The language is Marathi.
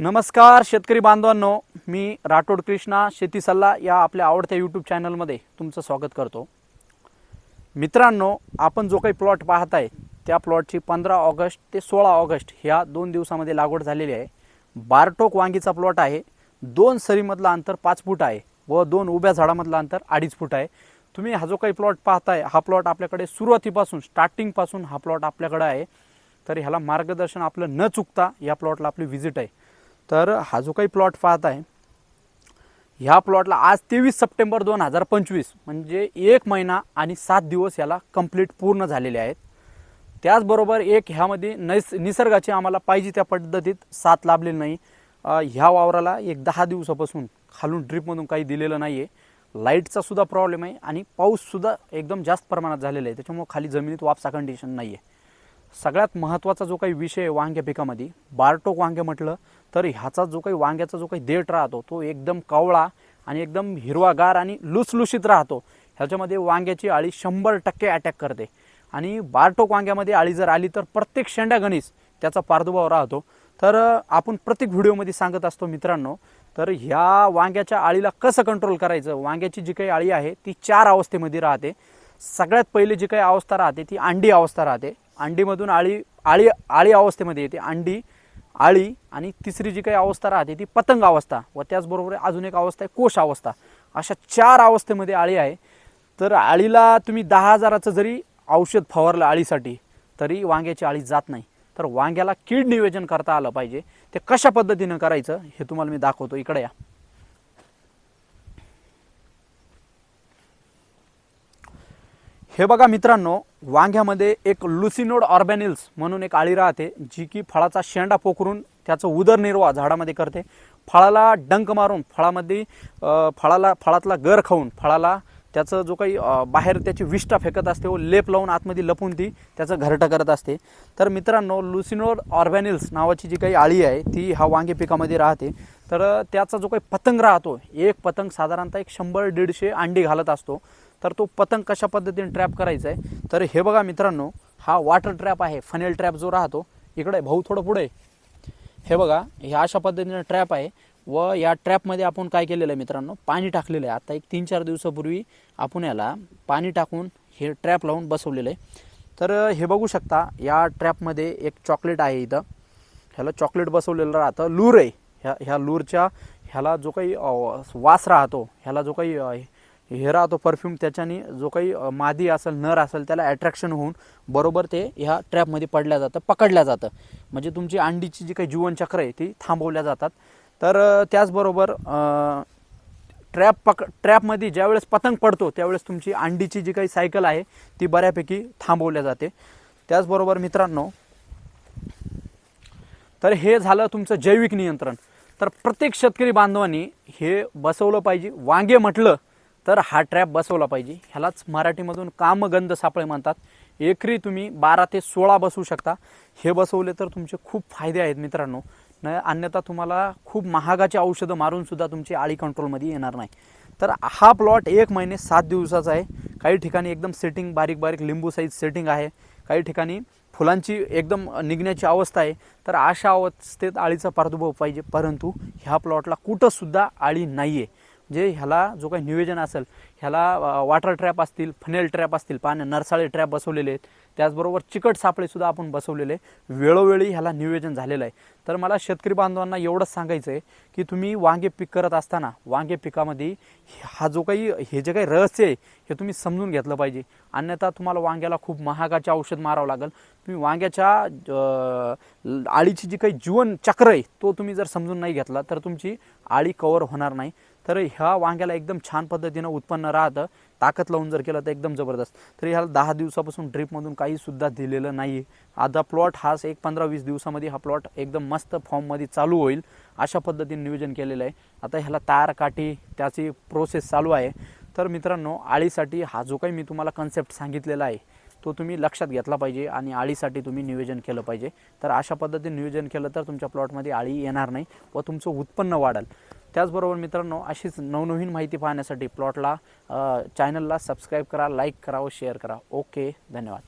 नमस्कार शेतकरी बांधवांनो. मी राठोड कृष्णा शेती सल्ला या आपल्या आवडत्या यूट्यूब चॅनलमध्ये तुमचं स्वागत करतो. मित्रांनो आपण जो काही प्लॉट पाहत आहे त्या प्लॉटची पंधरा ऑगस्ट ते सोळा ऑगस्ट ह्या दोन दिवसामध्ये लागवड झालेली आहे. बारटोक वांगीचा प्लॉट आहे दोन सरीमधलं अंतर पाच फूट आहे व दोन उभ्या झाडामधलं अंतर अडीच फूट आहे. तुम्ही हा जो काही प्लॉट पाहताय हा प्लॉट आपल्याकडे सुरुवातीपासून स्टार्टिंगपासून हा प्लॉट आपल्याकडे आहे. तर ह्याला मार्गदर्शन आपलं न चुकता या प्लॉटला आपली व्हिजिट आहे. तर हा जो काही प्लॉट पाहत आहे ह्या प्लॉटला आज तेवीस सप्टेंबर दोन हजार पंचवीस म्हणजे एक महिना आणि सात दिवस याला कंप्लीट पूर्ण झालेले आहेत. त्याचबरोबर एक ह्यामध्ये नैस निसर्गाची आम्हाला पाहिजे त्या पद्धतीत साथ लाभलेली नाही. ह्या वावराला एक दहा दिवसापासून खालून ड्रीपमधून काही दिलेलं नाही आहे लाईटचा सुद्धा प्रॉब्लेम आहे आणि पाऊससुद्धा एकदम जास्त प्रमाणात झालेला आहे. त्याच्यामुळे खाली जमिनीत वापसा कंडिशन नाही आहे सगळ्यात महत्त्वाचा जो काही विषय आहे वांग्या पिकामध्ये बारटोक वांगे म्हटलं तर ह्याचा जो काही वांग्याचा जो काही देठ राहतो तो एकदम कावळा आणि एकदम हिरवागार आणि लुसलुशीत राहतो. ह्याच्यामध्ये वांग्याची अळी शंभर टक्के अटॅक करते. आणि बारटोक वांग्यामध्ये आळी जर आली तर प्रत्येक शेंड्यागणीस त्याचा प्रादुर्भाव राहतो. तर आपण प्रत्येक व्हिडिओमध्ये सांगत असतो मित्रांनो तर ह्या वांग्याच्या अळीला कसं कंट्रोल करायचं? वांग्याची जी काही अळी आहे ती चार अवस्थेमध्ये राहते. सगळ्यात पहिले जी काही अवस्था राहते ती अंडी अवस्था राहते. अंडीमधून आळी आळी आळी अवस्थेमध्ये येते. अंडी आळी आणि तिसरी जी काही अवस्था राहते ती पतंग अवस्था व त्याचबरोबर अजून एक अवस्था आहे कोश अवस्था. अशा चार अवस्थेमध्ये आळी आहे. तर आळीला तुम्ही दहा हजाराचं जरी औषध फवारलं आळीसाठी तरी वांग्याची आळी जात नाही. तर वांग्याला कीड नियोजन करता आलं पाहिजे. ते कशा पद्धतीनं करायचं हे तुम्हाला मी दाखवतो. इकडे या. हे बघा मित्रांनो वांग्यामध्ये एक लुसिनोड ऑर्बॅनिल्स म्हणून एक आळी राहते जी की फळाचा शेंडा पोखरून त्याचं उदरनिर्वाह झाडामध्ये करते. फळाला डंक मारून फळामध्ये फळाला फळातला गर खाऊन फळाला त्याचं जो काही बाहेर त्याची विष्ठा फेकत असते व लेप लावून आतमध्ये लपून ती त्याचं घरटं करत असते. तर मित्रांनो लुसिनोड ऑर्बॅनिल्स नावाची जी काही आळी आहे ती हा वांगे पिकामध्ये राहते. तर त्याचा जो काही पतंग राहतो एक पतंग साधारणतः एक शंभर दीडशे अंडी घालत असतो. तर तो पतंग कशा पद्धतीने ट्रॅप करायचा आहे तर हे बघा मित्रांनो हा वॉटर ट्रॅप आहे फनेल ट्रॅप जो राहतो इकडे भाऊ थोडं पुढे. हे बघा हे अशा पद्धतीने ट्रॅप आहे. व या ट्रॅपमध्ये आपण काय केलेलं आहे मित्रांनो पाणी टाकलेलं आहे. आता एक तीन चार दिवसापूर्वी आपण याला पाणी टाकून हे ट्रॅप लावून बसवलेलं आहे. तर हे बघू शकता या ट्रॅपमध्ये एक चॉकलेट आहे इथं. ह्याला चॉकलेट बसवलेलं राहतं. लूर आहे. ह्या ह्या लूरच्या ह्याला जो काही वास राहतो ह्याला जो काही हे राहतो परफ्यूम त्याच्याने जो काही मादी असेल नर असेल त्याला अट्रॅक्शन होऊन बरोबर ते ह्या ट्रॅपमध्ये पडल्या जातं पकडल्या जातं. म्हणजे तुमची अंडीची जी काही जीवनचक्र आहे ती थांबवल्या जातात. तर त्याचबरोबर ट्रॅप पक ट्रॅपमध्ये ज्यावेळेस पतंग पडतो त्यावेळेस तुमची अंडीची जी काही सायकल आहे ती बऱ्यापैकी थांबवल्या जाते. त्याचबरोबर मित्रांनो तर हे झालं तुमचं जैविक नियंत्रण. तर प्रत्येक शेतकरी बांधवांनी हे बसवलं पाहिजे. वांगे म्हटलं तर हा ट्रॅप बसवला पाहिजे. ह्यालाच मराठीमधून कामगंध सापळे म्हणतात. एकरी तुम्ही बारा ते सोळा बसवू शकता. हे बसवले तर तुमचे खूप फायदे आहेत मित्रांनो. न अन्यथा तुम्हाला खूप महागाची औषधं मारूनसुद्धा तुमची आळी कंट्रोलमध्ये येणार नाही. तर हा प्लॉट एक महिने सात दिवसाचा आहे. काही ठिकाणी एकदम सेटिंग बारीक बारीक लिंबू साईज सेटिंग आहे. काही ठिकाणी फुलांची एकदम निघण्याची अवस्था आहे. तर अशा अवस्थेत आळीचा प्रादुर्भाव पाहिजे. परंतु ह्या प्लॉटला कुठंसुद्धा आळी नाही आहे जे ह्याला जो काही नियोजन असेल ह्याला वॉटर ट्रॅप असतील फनेल ट्रॅप असतील पाण्या नरसाळे ट्रॅप बसवलेले आहेत. त्याचबरोबर चिकट सापळेसुद्धा आपण बसवलेले आहे. वेळोवेळी ह्याला नियोजन झालेलं आहे. तर मला शेतकरी बांधवांना एवढंच सांगायचं आहे की तुम्ही वांगे पीक करत असताना वांगे पिकामध्ये हा जो काही हे जे काही रहस्य आहे हे तुम्ही समजून घेतलं पाहिजे. अन्यथा तुम्हाला वांग्याला खूप महागाचे औषध मारावं लागेल. तुम्ही वांग्याच्या आळीची जी काही जीवन चक्र आहे तो तुम्ही जर समजून नाही घेतला तर तुमची आळी कवर होणार नाही. तर ह्या वांग्याला एकदम छान पद्धतीनं उत्पन्न राहतं. ताकद लावून जर केलं तर एकदम जबरदस्त. तर ह्याला दहा दिवसापासून ड्रीपमधून काही सुद्धा दिलेलं नाही आहे आता प्लॉट हा एक पंधरा वीस दिवसामध्ये हा प्लॉट एकदम मस्त फॉर्ममध्ये चालू होईल. अशा पद्धतीने नियोजन केलेलं आहे. आता ह्याला तार काठी त्याची प्रोसेस चालू आहे. तर मित्रांनो आळीसाठी हा जो काही मी तुम्हाला कन्सेप्ट सांगितलेला आहे तो तुम्ही लक्षात घेतला पाहिजे आणि आळीसाठी तुम्ही नियोजन केलं पाहिजे. तर अशा पद्धतीने नियोजन केलं तर तुमच्या प्लॉटमध्ये आळी येणार नाही व तुमचं उत्पन्न वाढेल. त्याचबरोबर मित्रांनो अशीच नवनवीन माहिती पाहण्यासाठी प्लॉटला चॅनलला सबस्क्राईब करा लाईक करा व शेअर करा. ओके धन्यवाद.